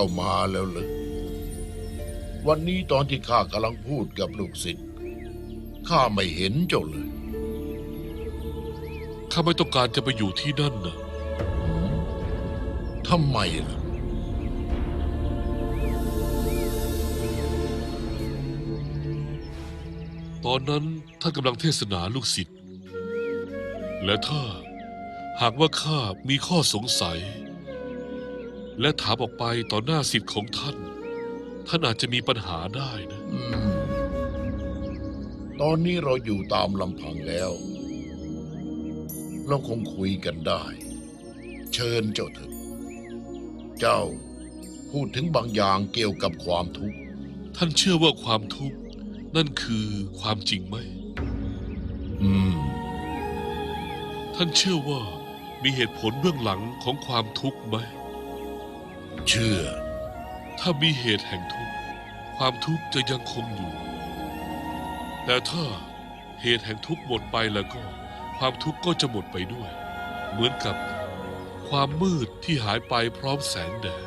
ามาแล้วเหรอวันนี้ตอนที่ข้ากำลังพูดกับลูกศิษย์ข้าไม่เห็นเจ้าเลย ข้าไม่ต้องการจะไปอยู่ที่นั่นนะทำไมล่ะ ตอนนั้นท่านกำลังเทศนาลูกศิษย์ และถ้าหากว่าข้ามีข้อสงสัย และถามออกไปต่อหน้าศิษย์ของท่าน ท่านอาจจะมีปัญหาได้นะ อืมตอนนี้เราอยู่ตามลำพังแล้ว เราคงคุยกันได้ เชิญเจ้าเถอะเจ้าพูดถึงบางอย่างเกี่ยวกับความทุกข์ ท่านเชื่อว่าความทุกข์ นั่นคือความจริงไหม อืม ท่านเชื่อว่ามีเหตุผลเบื้องหลังของความทุกข์ไหม เชื่อ ถ้ามีเหตุแห่งทุกข์ความทุกข์จะยังคงอยู่ แต่ถ้าเหตุแห่งทุกข์หมดไปแล้วก็ ความทุกข์ก็จะหมดไปด้วย เหมือนกับความมืดที่หายไปพร้อมแสงแดด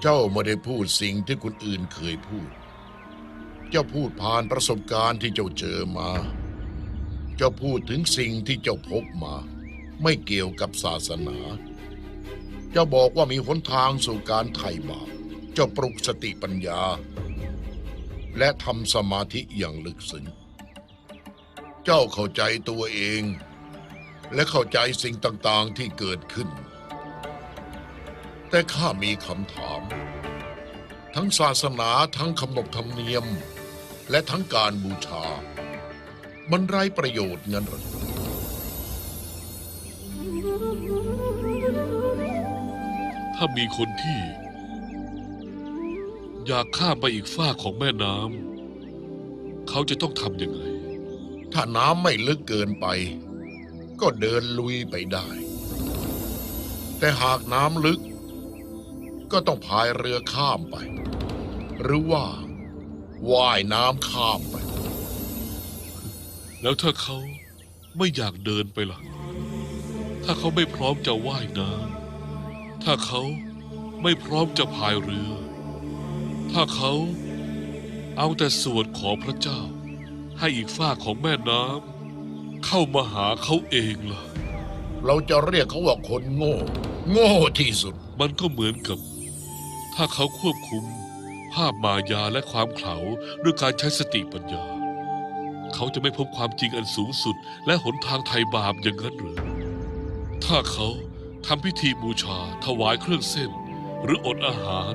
เจ้าไม่ได้พูดสิ่งที่คนอื่นเคยพูด เจ้าพูดผ่านประสบการณ์ที่เจ้าเจอมา เจ้าพูดถึงสิ่งที่เจ้าพบมา ไม่เกี่ยวกับศาสนา จ้าบอกว่ามีหนทางสู่การไถ่บาปจ้าปลุกสติปัญญา และทำสมาธิอย่างลึกซึ้ง เจ้าเข้าใจตัวเอง และเข้าใจสิ่งต่างๆที่เกิดขึ้น แต่ข้ามีคำถาม ทั้งศาสนาทั้งขนบธรรมเนียม และทั้งการบูชา มันไร้ประโยชน์งั้นหรือ ถ้ามีคนที่ อยากข้ามไปอีกฝ้ากของแม่น้ำเขาจะต้องทำยังไง ถ้าน้ำไม่ลึกเกินไป ก็เดินลุยไปได้ แต่หากน้ำลึก ก็ต้องพายเรือข้ามไป หรือว่าว่ายน้ำข้ามไป แล้วถ้าเขาไม่อยากเดินไปล่ะ ถ้าเขาไม่พร้อมจะว่ายน้ำ ถ้าเขาไม่พร้อมจะพายเรือ ถ้าเขาเอาแต่สวดขอพระเจ้า ให้อีกฝ้ากของแม่น้ำเข้ามาหาเขาเองล่ะ เราจะเรียกเขาว่าคนโง่ โง่ที่สุด มันก็เหมือนกับ ถ้าเขาควบคุมภาพมายาและความเขลาด้วยการใช้สติปัญญา เขาจะไม่พบความจริงอันสูงสุด และหนทางไถ่บาปอย่างนั้นหรือ ถ้าเขา ทำพิธีบูชา ถวายเครื่องเส้น หรืออดอาหาร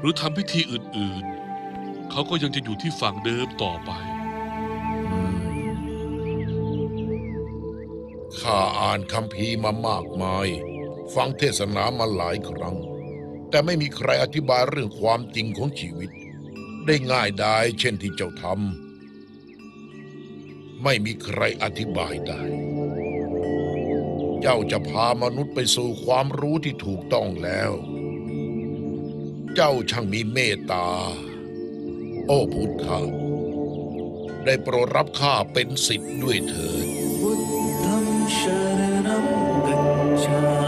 หรือทำพิธีอื่นๆ เขาก็ยังจะอยู่ที่ฝั่งเดิมต่อไป ข้าอ่านคัมภีร์มามากมาย ฟังเทศนามาหลายครั้ง แต่ไม่มีใครอธิบายเรื่องความจริงของชีวิต ได้ง่ายดายเช่นที่เจ้าทำไม่มีใครอธิบายได้ จ้าจะพามนุษย์ไปสู่ความรู้ที่ถูกต้องแล้ว เจ้าช่างมีเมตตา โอ้พุทธะได้โปรดรับข้าเป็นสิทธิ์ด้วยเถิดพุทธังชรณังกัจฉา